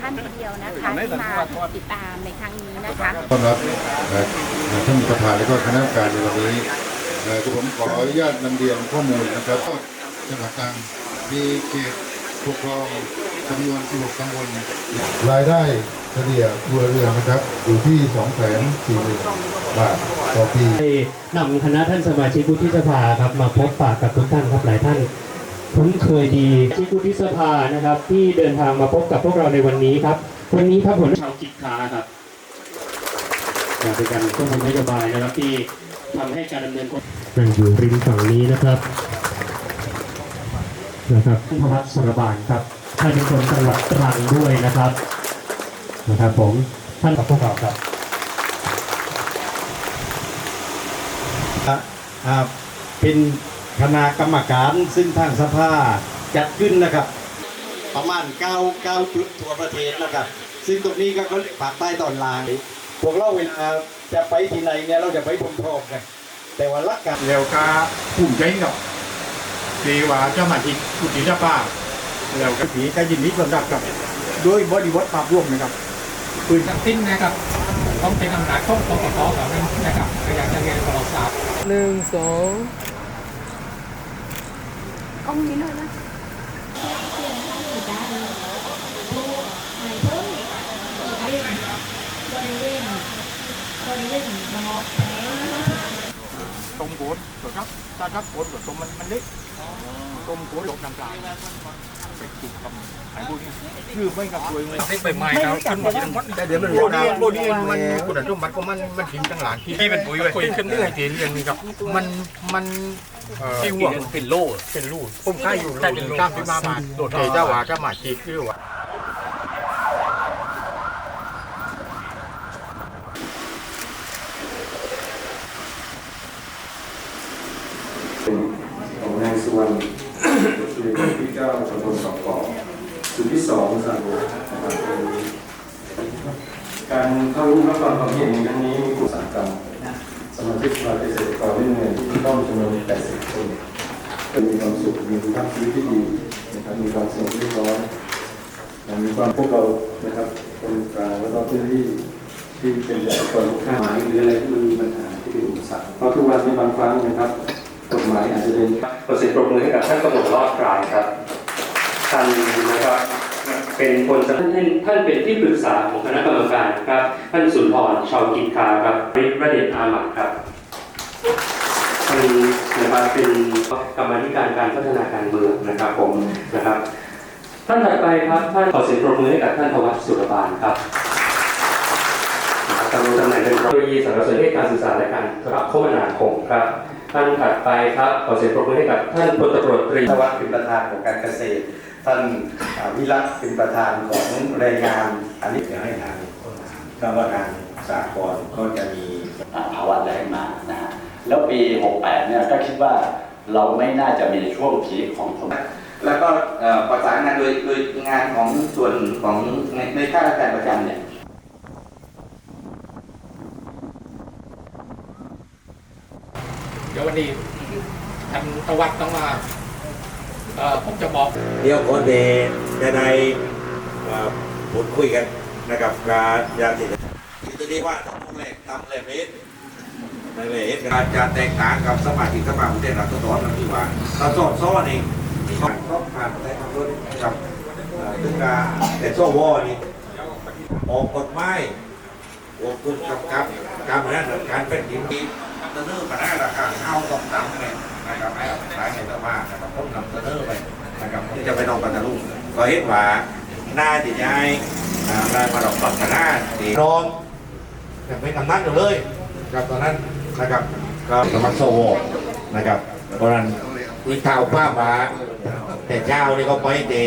ท่านทีเดียวนะคะที่มาติดตามในครั้งนี้นะคะต้อนรับเอ่อท่านประธานและก็คณะกรรมการในวันนี้เอ่อที่ผมขออนุญาตนำเรียนข้อมูลนะครับก็จังหวัดตรังมีเขตปกครองจำนวน16ตำบลรายได้เฉลี่ยครัวเรือนนะครับ อยู่ที่ 2 4 0 0 0 0บาทต่อปีได้นำคณะท่านสมาชิกวุฒิสภาครับมาพบปะกับทุกท่านครับหลายท่าน คุ้นเคยดีที่วุฒิสภานะครับ ที่เดินทางมาพบกับพวกเราในวันนี้ครับ วันนี้ครับผลชาวกิจคาครับจะเป็นการควบคุมนโยบายนะครับที่ทำให้การดำเนินนั่งอยู่ริมฝั่งนี้นะครับนะครับท่านพวัตสุรบานครับท่านเป็นคนจังหวัดตรังด้วยนะครับนะครับผมท่านกับพวกเราครับอ่าเป็น คณะกรรมการซึ่งทางสภาจัดขึ้นนะครับ ประมาณ 9 9 จุดทั่วประเทศนะครับ ซึ่งตรงนี้ก็เขาเรียกภาคใต้ตอนล่างพวกเราเวลาจะไปที่ไหนเนี่ยเราจะไปพร้อมๆกัน แต่ว่าหลักการแล้วก็ภูมิใจกับที่ว่าเจ้ามาที่กุฏิเจ้าป้าแล้วก็ผีก็ยินดีต้อนรับกับด้วยบริวัตภาพร่วมนะครับปืนทั้งสิ้นนะครับต้องเป็นอำนาจของปปสเหล่านั้นนะครับก็อยากจะเรียนขอทราบหนึ่งสองกล้ องนี้เลยนะตรงโกดเหรอครับถ้าครับโกดเหรอตรงมันมันเล็กตรงโกดหลบน้ำตาลไปจุกกับไอ้พวกนี้คือไม่กับตัวเองเลยเล็กใบไม้แล้วขึ้นมาที่ทั้งหมดแต่เดี๋ยวมันโบดีโบดีมันคุณสมบัติของมันมันทิ้งตั้งหลายที่เป็นปุ๋ยไปคุยขึ้นเรื่อยๆเรื่องนี้ครับมันมัน ที่ห่วงเป็นโล่เป็นลูกผมค่ายอยู่โลนึงเก้าสิบห้าบาทโดดเจ้าว่าก็มาจีคือว่าของนายสุวรรณคือคนที่เก้าตำบลสองเกาะจุดที่สองสาโรนะครับการเข้าร่วมรับฟังความเห็นในครั้งนี้มีกลุ่มอุตสาหกรรม สมาชิกสภาเกษตรกรได้เงินที่ต้องจำนวน80 คนมีความสุข มีคุณภาพชีวิตที่ดีนะครับมีความสงบเรียบร้อยและมีความพวกเรานะครับคนกลางแล้วก็เพื่อนที่ที่เป็นเกษตรกรทุกท่าหมายหรืออะไรที่มันมีปัญหาที่เป็นอุปสรรคเพราะทุกวันในบางครั้งนะครับกฎหมายอาจจะเป็นขอเสียงปรบมือให้กับท่านกำหนดรอดกลายครับท่านนะครับ เป็นคนท่านท่านเป็นที่ปรึกษาของคณะกรรมการครับ ท่านสุนทรชาวกิจคาครับริประเดชอาหมัดครับท่านนะครับเป็นกรรมธิการการพัฒนาการเมืองนะครับผมนะครับ ท่านถัดไปครับท่านขอเสียงปรบมือให้กับท่านธวัชสุรบาลครับตำแหน่งตำแหน่งเป็นเทคโนโลยีสารสนเทศการสื่อสารและการโทรคมนาคมครับ ท่านถัดไปครับ ขอเสียงปรบมือให้กับท่านพลตำรวจตรีธวัฒน์เป็นประธานของการเกษตร ท่านอ่าวิรัตเป็นประธานของแรงงาน อันนี้จะให้ทางกรรมการสากลก็จะมีอ่าภาวะแรงมานะฮะแล้วปี 68 เนี่ยก็คิดว่าเราไม่น่าจะมีช่วงพีคของผมแล้วก็เอ่อประสานงานโดยโดยงานของส่วนของในในข้าราชการประจำเนี่ย เดี๋ยววันนี้ทานตะวัดต้องมาเอ่อผมจะบอกเดี๋ยวคนเดจะได้อ่าพูดคุยกันนะครับการยาติดทีนี้ว่าต้องแหลกตำแหลกเมตรในเลสการจะแตกต่างกับสมาชิกสภาผู้แทนราษฎรนั่นที่ว่าเราสอดซ้อนเองผ่านก็ผ่านแต่ทำรถกับเอ่อถึงการแต่โซวอนี่ออกกฎหมายออกกฎกับกับการบริหารการเป็นดินดี เสนอมาได้ราคาเอาต้องตามเลยนะครับให้เอาไปขายในสภานะครับผมนำเสนอไปนะครับที่จะไปนองปัตตานีก็เห็นว่าหน้าที่ยายอ่าได้มาดอกปัตตานีที่รองยังเป็นกำนันอยู่เลยครับตอนนั้นนะครับก็สมัครโซโวนะครับเพราะนั้นมีข่าวภาพมาแต่เจ้านี่ก็ไปเตะ